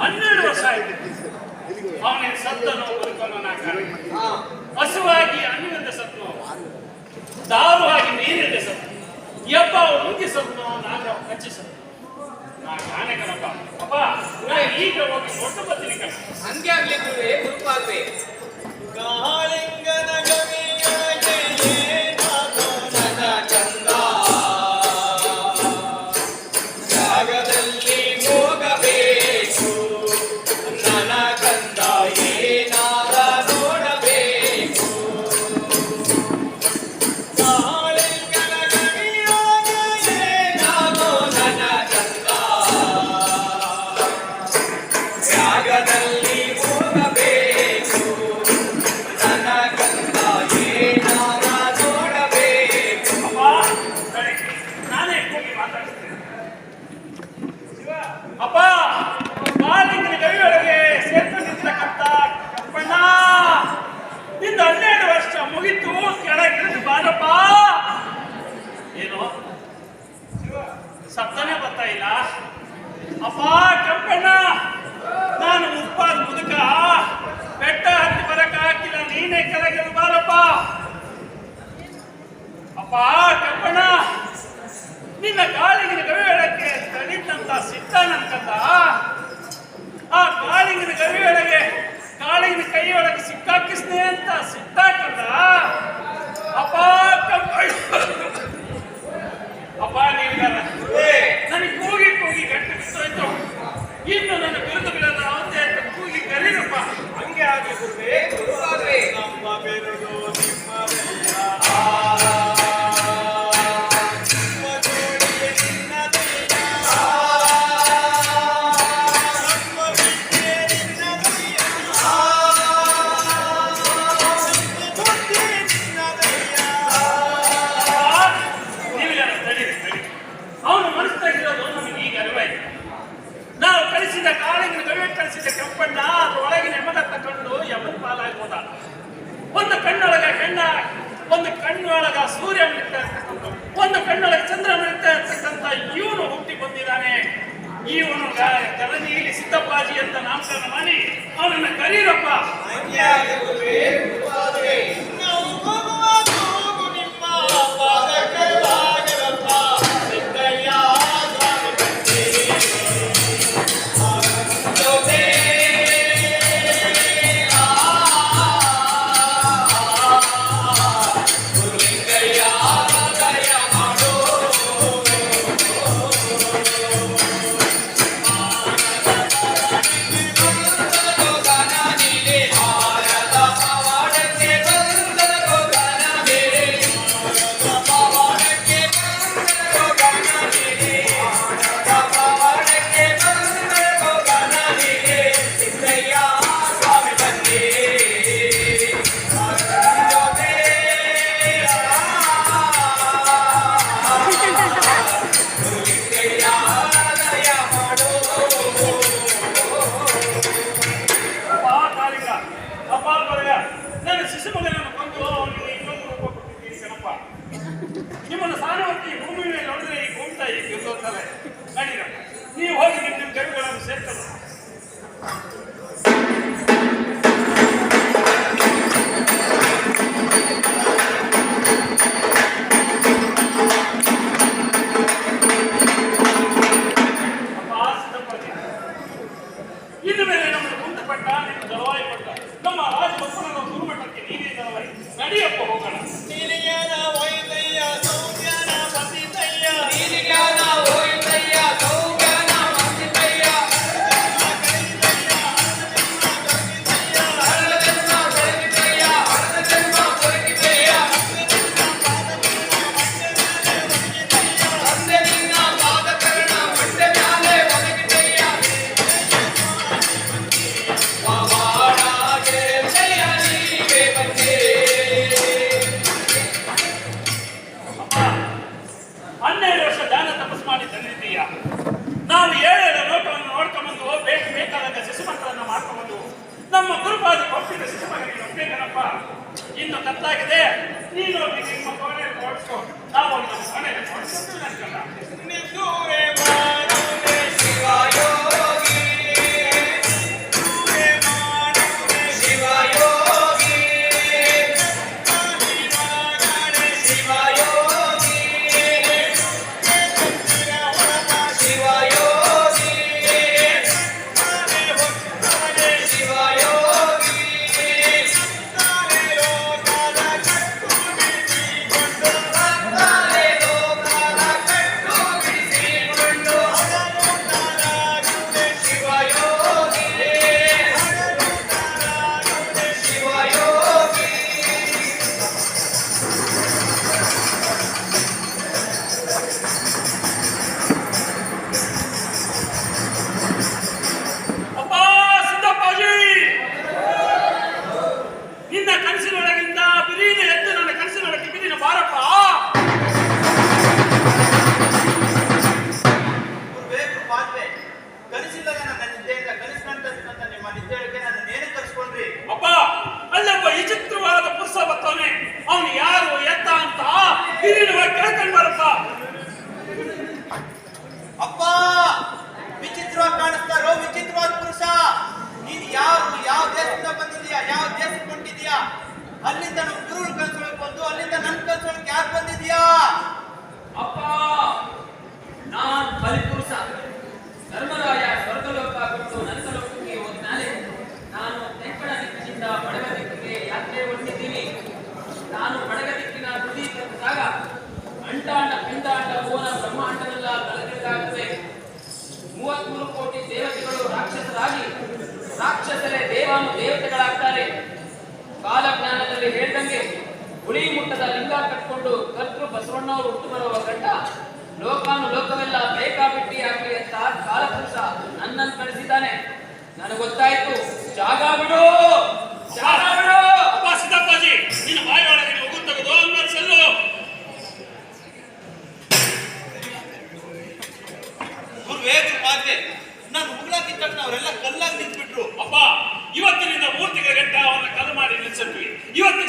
ಹನ್ನೆರಡು ವರ್ಷ ಆಯ್ತು. ಅವನೇ ಹಸುವಾಗಿ ಹಣ್ಣಿನಂತೆ ಸತ್ನು ದಾರುವಾಗಿ ನೀರಿನಂತೆ ಸತ್ನು ಯಪ್ಪ ಅವನು ನುಗ್ಗಿ ನಾನು ಕಚ್ಚಿ ಸತ್ನು ನಾ ನಾ ಈಗ ಹೋಗಿ ನೋಡ್ತಾ ಬರ್ತೀನಿ ಹಂಗೆ ಆಗ್ಲಿ ಗುರು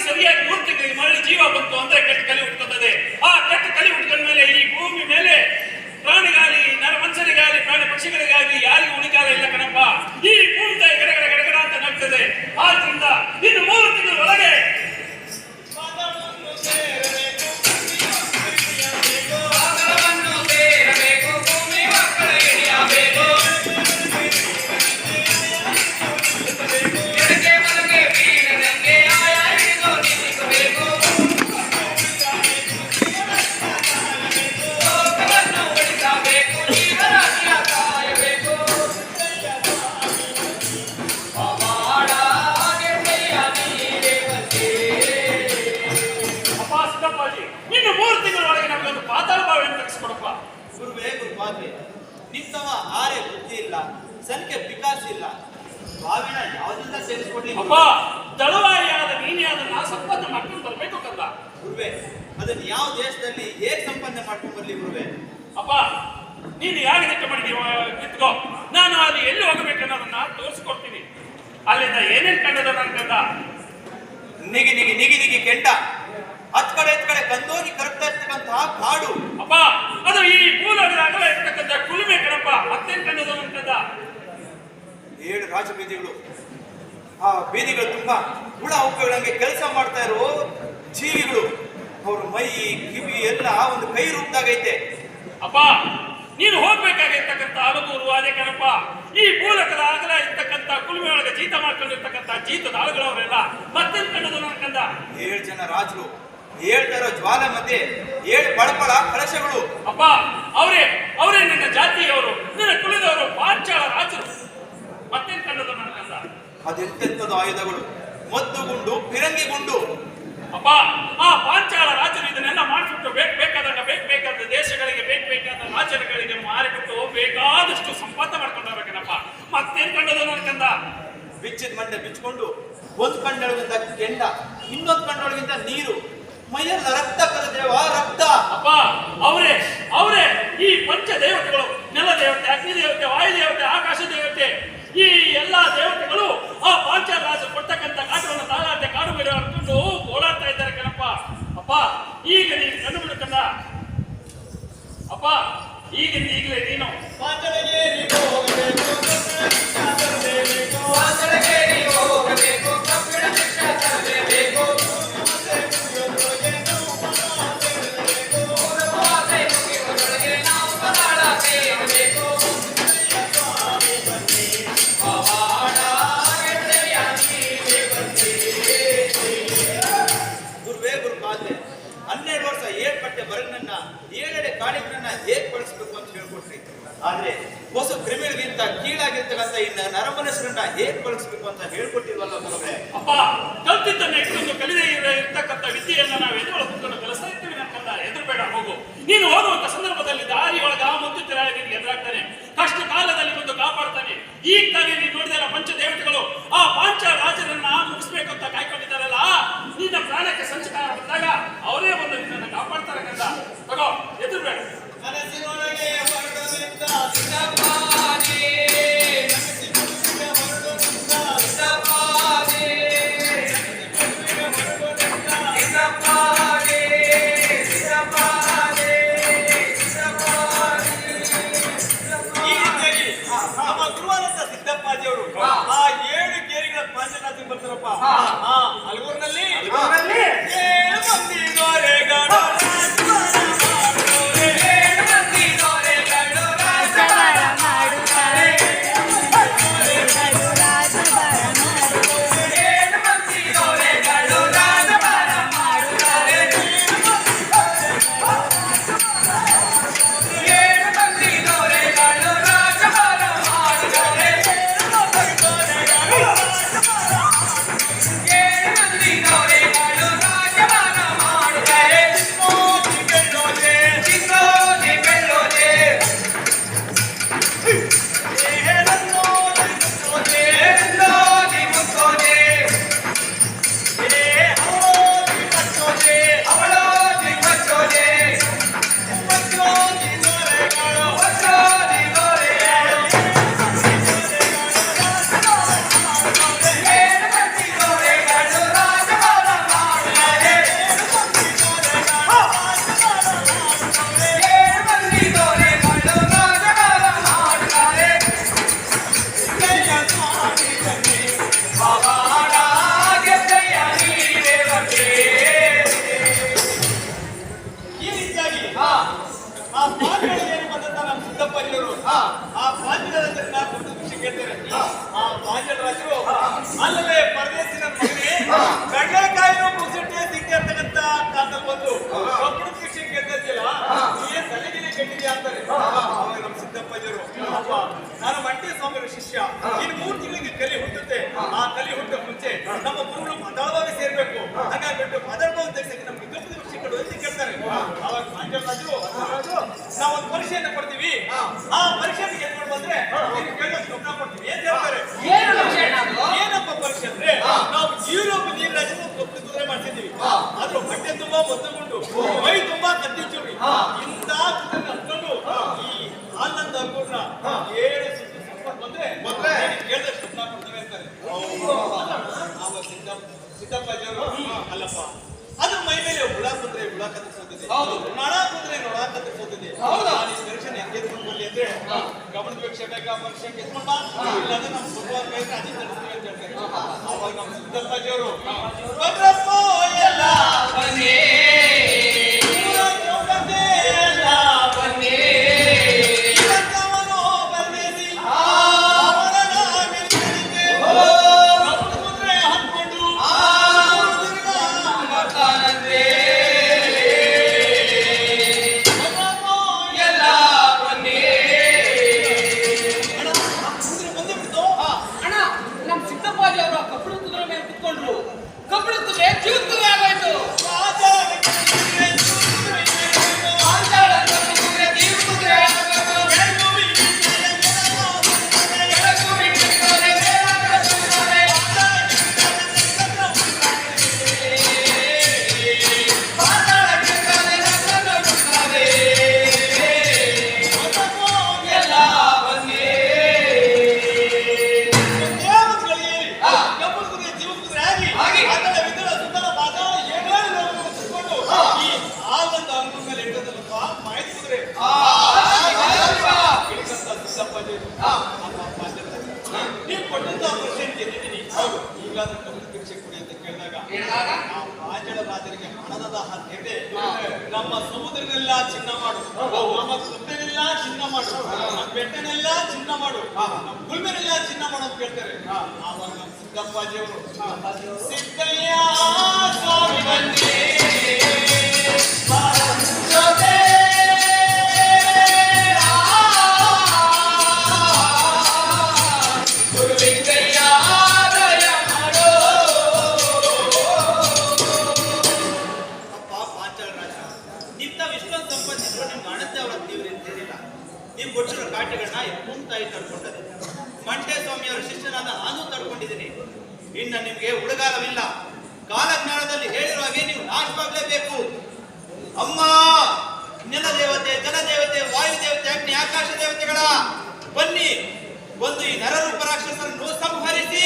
ಸರಿಯಾಗಿ ಮೂರ್ತಿಗಳಿಗೆ ಮರಳಿ ಜೀವ ಬಂತು ಅಂದ್ರೆ ಕೆಟ್ಟ ಕಲಿ ಹುಟ್ಟುತ್ತದೆ ಆ ಕೆಟ್ಟ ಕಲಿ ಅಪ್ಪ ತಳವಾರಿಯಾದ ನೀನೇ ಅದನ್ನ ಸಂಪಾದನೆ ಮಾಡ್ಕೊಂಡು ಬರಬೇಕು ಕಂದ. ಗುರುವೆ ಅದನ್ನ ಯಾವ ದೇಶದಲ್ಲಿ ಹೇಗೆ ಸಂಪಾದನೆ ಮಾಡ್ಕೊಂಡು ಬರಲಿ ಗುರುವೇ? ಅಪ್ಪ ನೀನು ಯಾಕೆ ದಿಟ್ಟ ಮಾಡಿದೀವ ನಿಂತ್ಕೋ ನಾನು ಅಲ್ಲಿ ಎಲ್ಲಿ ಹೋಗಬೇಕನ್ನೋದನ್ನ ತೋರಿಸ್ಕೊಡ್ತೀನಿ. ಅಲ್ಲಿಂದ ಏನೇನ್ ಕಂಡದ ನನ್ನ ಕಂದ? ನಿಗಿ ನಿಗಿ ನಿಗಿ ನಿಗಿ ಕೆಂಡ. ಹತ್ ಕಡೆ ಹತ್ ಕಡೆ ಕಂದೋಗಿ ಕರಗ್ತಾ ಇರ್ತಕ್ಕಂತಹ ಕಾಡು. ಅಪ್ಪ ಅದು ಈ ಮೂಲಗಳ ಅಗಲ ಇರ್ತಕ್ಕಂಥ ಕುಲುಮೆ ಕಣಪ್ಪ. ಮತ್ತೇನ್ ಕಂಡದ ನನ್ನ ಕಂದ? ಏಳು ರಾಜಬೀದಿಗಳು. ಆ ಬೀದಿಗಳು ತುಂಬಾ ಹುಳ ಉಪ್ಪುಗಳಂಗೆ ಕೆಲಸ ಮಾಡ್ತಾ ಇರೋ ಜೀವಿಗಳು. ಅವ್ರ ಮೈ ಕಿವಿ ಎಲ್ಲ ಒಂದು ಕೈ ರೂಪದಾಗೈತೆ ಅಪ್ಪ ನೀನು ಹೋಗ್ಬೇಕಾಗಿರ್ತಕ್ಕಂಥ ಅಲಗೂರು ಅದೇ ಕಣಪ್ಪ ಈ ಮೂಲಕದ ಅಗಲ ಇರ್ತಕ್ಕಂಥ ಕುಲುಮೆ ಒಳಗೆ ಜೀತ ಮಾಡ್ಕೊಂಡಿರ್ತಕ್ಕಂಥ ಜೀತದ ಆಳುಗಳವರೆಲ್ಲ ಮತ್ತೆ ಕಂಡದ ನನ್ಕಂದ ಏಳು ಜನ ರಾಜರು ಇರೋ ಜ್ವಾಲೆ ಮಧ್ಯೆ ಏಳು ಪಳಪಳ ಕಳಶಗಳು ಅಪ್ಪ ಅವರೇ ಅವರೇ ನಿನ್ನ ಜಾತಿಯವರು ನಿನ್ನ ಕುಲದವರು ಪಾಂಚಾಳ ರಾಜರು ಮತ್ತೇನ್ ಕಂಡದ ನನ್ನ ಕಂದ ಆಯುಧಗಳು ಮದ್ದು ಗುಂಡು ಫಿರಂಗಿ ಗುಂಡು. ಅಪ್ಪ ಆ ಪಾಂಚಾಳ ರಾಜರು ಇದನ್ನೆಲ್ಲ ಮಾಡಿಬಿಟ್ಟು ಬೇಕು ಬೇಕಾದಾಗ ಬೇಕು ಬೇಕಾದ ದೇಶಗಳಿಗೆ ಬೇಕು ಬೇಕಾದ ರಾಜ್ಯಗಳಿಗೆ ಮಾರಿಬಿಟ್ಟು ಬೇಕಾದಷ್ಟು ಸಂಪಾದ ಮಾಡ್ಕೊಂಡವ್ರಕ್ಕನಪ್ಪ ಮತ್ತೇನ್ ಕಂಡದ ನನ್ಕಂದ ಬಿಚ್ಚಿದ ಮಂಡೆ ಬಿಚ್ಕೊಂಡು ಒಂದು ಕಂಡೊಳಗಿಂದ ಕೆಂಡ ಇನ್ನೊಂದು ಕಂಡೊಳಗಿಂದ ನೀರು. ಮೈಯೆಲ್ಲ ರಕ್ತ ಕರೆದೇವ ರಕ್ತ. ಅಪ್ಪ ಅವರೇ ಅವರೇ ಈ ಪಂಚ ದೇವತೆಗಳು ನೆಲ ದೇವತೆ ಅಗ್ನಿ ದೇವತೆ ವಾಯು ದೇವತೆ ಆಕಾಶ ದೇವತೆ ಈ ಎಲ್ಲಾ ದೇವತೆಗಳು ಆ ಪಾಂಚಾಲ ರಾಜರು ಅಪ್ಪ ಈಗ ನೀನು ಕಣ್ಣು ಬಿಡುತ್ತಲ್ಲ ಅಪ್ಪ ಈಗ ಈಗಲೇ ನೀನು. ವಾಸಳಗೇರಿ ಹೋಗಬೇಕು. ಆದ್ರೆ ಹೊಸ ಕ್ರಿಮಿಗಳಿಗಿಂತ ಕೀಳಾಗಿರ್ತಕ್ಕಂಥ ಇನ್ನ ನರಮನಸ್ಸರನ್ನ ಹೇಗ್ ಬಳಸ್ಬೇಕು ಅಂತ ಹೇಳ್ಕೊಟ್ಟಿಲ್ವಲ್ಲ ಗುರುವೇ ಅಪ್ಪ ಕಲ್ತಿದ್ದನ್ನ ಇಟ್ಟೊಂದು ಕಲಿದೆ ಇರತಕ್ಕಂಥ ವಿದ್ಯೆಯನ್ನ ನಾವು ಎದುರು ಕುತ್ಕೊಂಡು ಕೆಲಸ ಇರ್ತೀವಿ ನನ್ನ ಎದುರು ಬೇಡ ಹೋಗು. ನೀನು ಹೋಗುವಂತ ಸಂದರ್ಭದಲ್ಲಿ ದಾರಿಯೊಳಗ ಮುತ್ತುತ್ತಿರ ನಿನ್ಗೆ ಎದುರಾಗ್ತಾನೆ. ಕಷ್ಟ ಕಾಲದಲ್ಲಿ ಬಂದು ಕಾಪಾಡ್ತಾನೆ. ಈಗ ತಾನೇ ನೀನು ನೋಡಿದಾರ ಪಂಚ ದೇವತೆಗಳು. ಆ ಪಾಂಚ ರಾಜರನ್ನ ಮುಗಿಸ್ಬೇಕು ಅಂತ ಕಾಯ್ಕೊಂಡಿದ್ದಾರಲ್ಲ ನಿನ್ನ ಪ್ರಾಣಕ್ಕೆ ಸಂಚಕಾರ ಬಂದಾಗ ಅವರೇ ಬಂದು ನಿನ್ನನ್ನು ಕಾಪಾಡ್ತಾರೆ ಕಂದ. ತಗೋ ಎದುರು ಬೇಡ. Gracias. ಇನ್ನು ಮೂರು ತಿಂಗಳಿಗೆ ಕಲಿ ಹುಟ್ಟುತ್ತೆ. ಆ ಕಲಿ ಹುಟ್ಟೋ ಮುಂಚೆ ನಮ್ಮ ಗುರುಗಳು ಪದಳವಾಗಿ ಸೇರ್ಬೇಕು. ಹಾಗಾಗ್ಬಿಟ್ಟು ಪದಳಭಾವ ತೆಗ್ಸಕ್ಕೆ ನಮ್ಗೆ ಗಪ್ಪದ ಶಿಕ್ಷಕರು ಅಂತ ಕೇಳ್ತಾರೆ. ಅವಾಗ ಪಾಂಡ್ಯರಾಜು ನಾವು ಒಂದು ಪರೀಕ್ಷೆಯನ್ನು ಕೊಡ್ತೀವಿ. ಆ ಪರೀಕ್ಷೆಗೆ ಏನ್ ಮಾಡ್ಬಂದ್ರೆ ಕೇಳೋದು ಕೊಡ್ತೀವಿ. ಏನ್ ಹೇಳ್ತಾರೆ? ಏನಪ್ಪ ಪರೀಕ್ಷೆ ಅಂದ್ರೆ ನಾವು ಯುರೋಪ್ ನೀರಾಜನ ಕಪ್ಪು ಕುದುರೆ ಮಾಡ್ತಿದ್ದೀವಿ. ಆದ್ರೂ ಹೊಟ್ಟೆ ತುಂಬಾ ಮೊತ್ತಗೊಂಡು ಮೈ ತುಂಬಾ ಕತ್ತಿ ಚೂರಿ. ಕುದುರೆ ಹತ್ಕೊಂಡು ಈ ಆನಂದ ಏಳು ಅಲ್ಲಪ್ಪ. ಅದ್ರ ಮೈ ಮೇಲೆ ಹುಳ ಕುದುರೆ ಹುಳ ಕತ್ತರಿಸೋದಿದೆ ಹೌದು. ನೊಣ ಕುದುರೆ ಕತ್ತರಿಸೋದಿದೆ ಹೌದಾ? ಈ ಹೆಂಗೆ ಅಂದ್ರೆ ಗಮನದ ಬೇಕಾ ಪರೀಕ್ಷೆ ಎತ್ಕೊಂಡ ಇಲ್ಲಾಂದ್ರೆ ನಮ್ಮ ಬುಧವಾರ ಬೇಕು ಅದೇ ತರಿಸ್ತೀವಿ ಅಂತ ಹೇಳ್ತಾರೆ. ಅವಾಗ ನಮ್ಮ ಸಿದ್ದಪ್ಪಾಜಿಯವರು ನೀವು ಕೊಟ್ಟಿರೋ ಕಾಟಗಳನ್ನ ಮುಂತಾಯಿ ತಡ್ಕೊಂಡಿದೆ ಮಂಟೆ ಸ್ವಾಮಿಯವರ ಶಿಷ್ಯನಾದ ನಾನು ತಡ್ಕೊಂಡಿದ್ದೀನಿ ಇನ್ನು ನಿಮಗೆ ಉಳಗಾಲವಿಲ್ಲ ಕಾಲಜ್ಞಾನದಲ್ಲಿ ಹೇಳಿರುವ ಹಾಗೆ ನೀವು ನಾಶವಾಗಲೇಬೇಕು. ಅಮ್ಮ ನೆಲ ದೇವತೆ ಜಲ ದೇವತೆ ವಾಯು ದೇವತೆ ಅಗ್ನಿ, ಆಕಾಶ ದೇವತೆಗಳ ಬನ್ನಿ. ಒಂದು ಈ ನರರೂಪ ರಾಕ್ಷಸರನ್ನು ಸಂಹರಿಸಿ.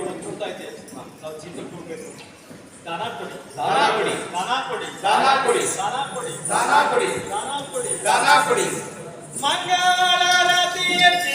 ಹೌದು ಈಗ ಒಂದು ಗೊತ್ತಾಯ್ತೆ ನಾವು ಚಿಂತಕ್ಕೆ ಹೋಗ್ಬೇಕು ದಾನ ಕೊಡಿ ದಾನ ಕೊಡಿ. ದಾನ ಕೊಡಿ ದಾನ ಕೊಡಿ. ದಾನ ಕೊಡಿ ದಾನ ಕೊಡಿ. ದಾನ ಕೊಡಿ ದಾನ ಕೊಡಿ ಮಂಗಳಾರತಿ ಎತ್ತಿ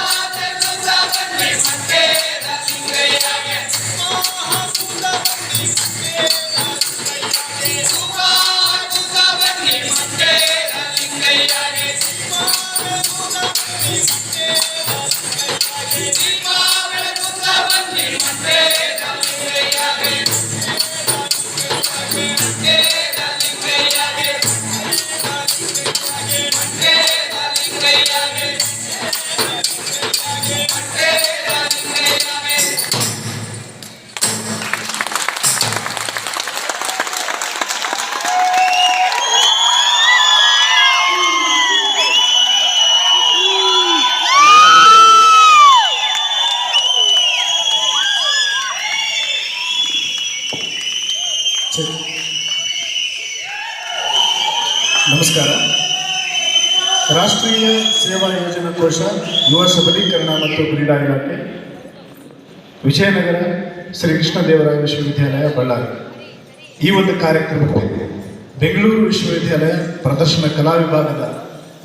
ನಮಸ್ಕಾರ. ರಾಷ್ಟ್ರೀಯ ಸೇವಾ ಯೋಜನಾ ಕೋಶ ಯುವ ಸಬಲೀಕರಣ ಮತ್ತು ಕ್ರೀಡಾ ಇಲಾಖೆ, ವಿಜಯನಗರ ಶ್ರೀ ಕೃಷ್ಣದೇವರಾಯ ವಿಶ್ವವಿದ್ಯಾಲಯ, ಬಳ್ಳಾರಿ. ಈ ಒಂದು ಕಾರ್ಯಕ್ರಮಕ್ಕೆ ಬೆಂಗಳೂರು ವಿಶ್ವವಿದ್ಯಾಲಯ ಪ್ರದರ್ಶನ ಕಲಾ ವಿಭಾಗದ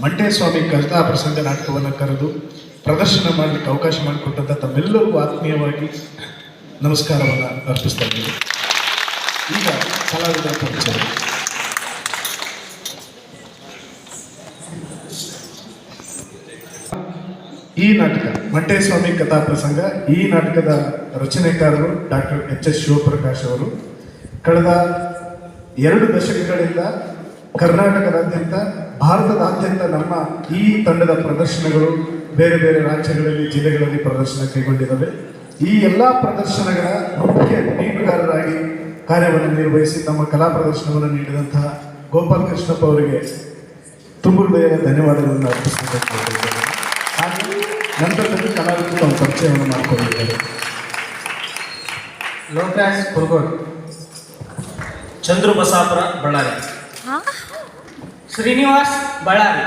ಮಂಟೇಸ್ವಾಮಿ ಕವಿತಾ ಪ್ರಸಂಗ ನಾಟಕವನ್ನು ಕರೆದು ಪ್ರದರ್ಶನ ಮಾಡಲಿಕ್ಕೆ ಅವಕಾಶ ಮಾಡಿಕೊಟ್ಟಂಥ ತಮ್ಮೆಲ್ಲರಿಗೂ ಆತ್ಮೀಯವಾಗಿ ನಮಸ್ಕಾರವನ್ನು ಅರ್ಪಿಸ್ತಾ ಇದ್ದೀವಿ ಈಗ ಕಲಾವಿದರ ಪರಿಚಯ ಈ ನಾಟಕ ಮಂಟೇಸ್ವಾಮಿ ಕಥಾ ಪ್ರಸಂಗ, ಈ ನಾಟಕದ ರಚನೆಕಾರರು ಡಾಕ್ಟರ್ ಎಚ್ ಎಸ್ ಶಿವಪ್ರಕಾಶ್ ಅವರು. ಕಳೆದ ಎರಡು ದಶಕಗಳಿಂದ ಕರ್ನಾಟಕದಾದ್ಯಂತ, ಭಾರತದಾದ್ಯಂತ ನಮ್ಮ ಈ ತಂಡದ ಪ್ರದರ್ಶನಗಳು ಬೇರೆ ಬೇರೆ ರಾಜ್ಯಗಳಲ್ಲಿ, ಜಿಲ್ಲೆಗಳಲ್ಲಿ ಪ್ರದರ್ಶನ ಕೈಗೊಂಡಿದ್ದಾವೆ. ಈ ಎಲ್ಲ ಪ್ರದರ್ಶನಗಳ ಮುಖ್ಯ ಮೀನುಗಾರರಾಗಿ ಕಾರ್ಯವನ್ನು ನಿರ್ವಹಿಸಿ ತಮ್ಮ ಕಲಾ ಪ್ರದರ್ಶನವನ್ನು ನೀಡಿದಂತಹ ಗೋಪಾಲ್ ಕೃಷ್ಣಪ್ಪ ಅವರಿಗೆ ತುಂಬ ಹೃದಯದ ಧನ್ಯವಾದಗಳನ್ನು ಅರ್ಪಿಸಬೇಕು ನಂತರದಲ್ಲಿ ಕಲಾವಿದರು ತಮ್ಮ ಪರಿಚಯವನ್ನು ಮಾಡಿಕೊಂಡಿದ್ದಾರೆ ಲೋಕರಾಜ್ ಕುರುಗೋಡ್ ಚಂದ್ರು ಬಸಾಪುರ ಬಳ್ಳಾರಿ ಶ್ರೀನಿವಾಸ್ ಬಳ್ಳಾರಿ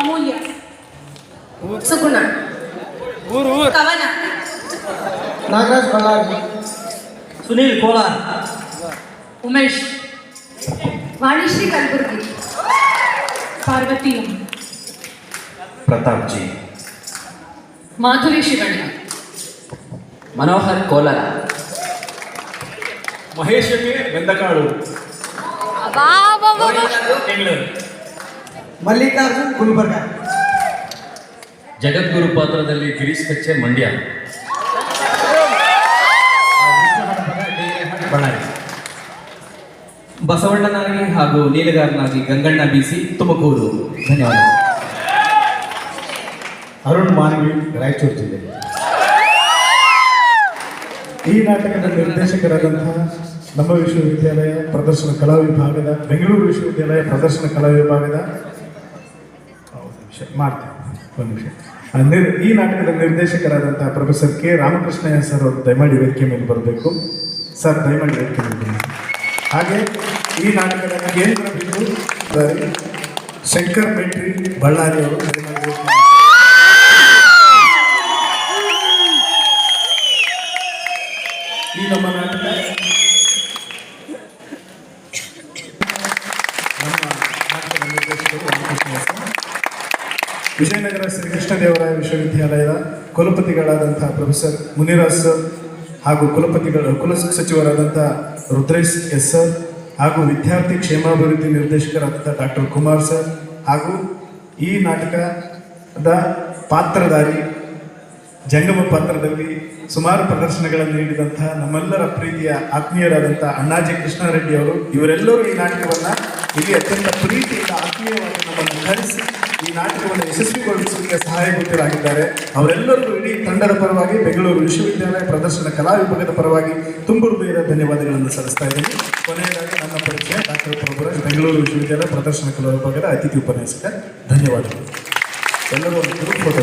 ಅಮೂಲ್ಯ ಸುಗುಣ ಕವನ ನಾಗರಾಜ್ ಬಳ್ಳಾರಿ ಸುನೀಲ್ ಕೋಲಾರ್ ಉಮೇಶ್ ವಾಣಿಶ್ರೀ ಕಲಬುರ್ಗಿ ಪಾರ್ವತಿ ಪ್ರತಾಪ್ ಜಿ. ಮಾಧುರಿ ಶಿವಣ್ಣ ಮನೋಹರ್ ಕೋಲಾರ. ಮಹೇಶ್ ಕೆ ಬೆಂದಕಾಳು ಬೆಂಗಳೂರು. ಮಲ್ಲಿಕಾರ್ಜುನ್ ಗುಲ್ಬರ್ಗ. ಜಗದ್ಗುರು ಪಾತ್ರದಲ್ಲಿ ಗಿರೀಶ್ ಕಚ್ಚೆ ಮಂಡ್ಯ. ಬಳ್ಳಾರಿ. ಬಸವಣ್ಣನಾಗಿ ಹಾಗೂ ನೀಲಗಾರನಾಗಿ ಗಂಗಣ್ಣ ಬೀಸಿ ತುಮಕೂರು. ಧನ್ಯವಾದ ಅರುಣ್ ಮಾನವಿ ರಾಯಚೂರು ಜಿಲ್ಲೆ ಈ ನಾಟಕದ ನಿರ್ದೇಶಕರಾದಂತಹ ನಮ್ಮ ವಿಶ್ವವಿದ್ಯಾಲಯ ಪ್ರದರ್ಶನ ಕಲಾ ವಿಭಾಗದ, ಬೆಂಗಳೂರು ವಿಶ್ವವಿದ್ಯಾಲಯ ಪ್ರದರ್ಶನ ಕಲಾ ವಿಭಾಗದ ಮಾಡ್ತೀನಿ, ಒಂದು ನಿಮಿಷ ಈ ನಾಟಕದ ನಿರ್ದೇಶಕರಾದಂತಹ ಪ್ರೊಫೆಸರ್ ಕೆ ರಾಮಕೃಷ್ಣಯ್ಯ ಸರ್ ಅವರು ದಯಮಾಡಿ ವೇದಿಕೆ ಮೇಲೆ ಬರಬೇಕು ಸರ್, ದಯಮಾಡಿ ವೇದಿಕೆ ಮೇಲೆ. ಹಾಗೆ, ಈ ನಾಟಕದ ಕೇಂದ್ರ ಬಿಂದು. ಶಂಕರ್ ಮೆಟ್ರಿ ಬಳ್ಳಾರಿ ಅವರು ದಯಮಾಡಿ ವೇದಿಕೆ ಮೇಲೆ ಈ ನಮ್ಮ ನಾಟಕ. ವಿಜಯನಗರ ಶ್ರೀ ಕೃಷ್ಣದೇವರಾಯ ವಿಶ್ವವಿದ್ಯಾಲಯದ ಕುಲಪತಿಗಳಾದಂತಹ ಪ್ರೊಫೆಸರ್ ಮುನಿರಾಜ್ ಸರ್ ಹಾಗೂ ಕುಲಪತಿಗಳ ಕುಲ ಸಚಿವರಾದಂತಹ ರುದ್ರೇಶ್ ಎಸ್ ಸರ್ ಹಾಗೂ ವಿದ್ಯಾರ್ಥಿ ಕ್ಷೇಮಾಭಿವೃದ್ಧಿ ನಿರ್ದೇಶಕರಾದಂತಹ ಡಾಕ್ಟರ್ ಕುಮಾರ್ ಸರ್ ಹಾಗೂ ಈ ನಾಟಕದ ಪಾತ್ರಧಾರಿ ಜಂಗಮ ಪಾತ್ರದಲ್ಲಿ ಸುಮಾರು ಪ್ರದರ್ಶನಗಳನ್ನು ನೀಡಿದಂತಹ ನಮ್ಮೆಲ್ಲರ ಪ್ರೀತಿಯ ಆತ್ಮೀಯರಾದಂತಹ ಅಣ್ಣಾಜಿ ಕೃಷ್ಣಾರೆಡ್ಡಿ ಅವರು, ಇವರೆಲ್ಲರೂ ಈ ನಾಟಕವನ್ನ ಇಲ್ಲಿ ಅತ್ಯಂತ ಪ್ರೀತಿಯಿಂದ ಆತ್ಮೀಯವಾಗಿ ನಮ್ಮನ್ನು ಕರೆಸಿ ಈ ನಾಟಕವನ್ನು ಯಶಸ್ವಿಗೊಳಿಸಲಿಕ್ಕೆ ಸಹಾಯಭೂತರಾಗಿದ್ದಾರೆ. ಅವರೆಲ್ಲರೂ ಇಡೀ ತಂಡದ ಪರವಾಗಿ, ಬೆಂಗಳೂರು ವಿಶ್ವವಿದ್ಯಾಲಯ ಪ್ರದರ್ಶನ ಕಲಾ ವಿಭಾಗದ ಪರವಾಗಿ ತುಂಬ ಹೃದಯದ ಧನ್ಯವಾದಗಳನ್ನು ಸಲ್ಲಿಸ್ತಾ ಇದ್ದೀನಿ. ಕೊನೆಯದಾಗಿ ನನ್ನ ಪರಿಚಯ ಡಾಕ್ಟರ್ ಪ್ರಭುರಾಜ್, ಬೆಂಗಳೂರು ವಿಶ್ವವಿದ್ಯಾಲಯ ಪ್ರದರ್ಶನ ಕಲಾ ವಿಭಾಗದ ಅತಿಥಿ ಉಪನ್ಯಾಸಕ. ಧನ್ಯವಾದಗಳು. ಎಲ್ಲರೂ ಫೋಟೋ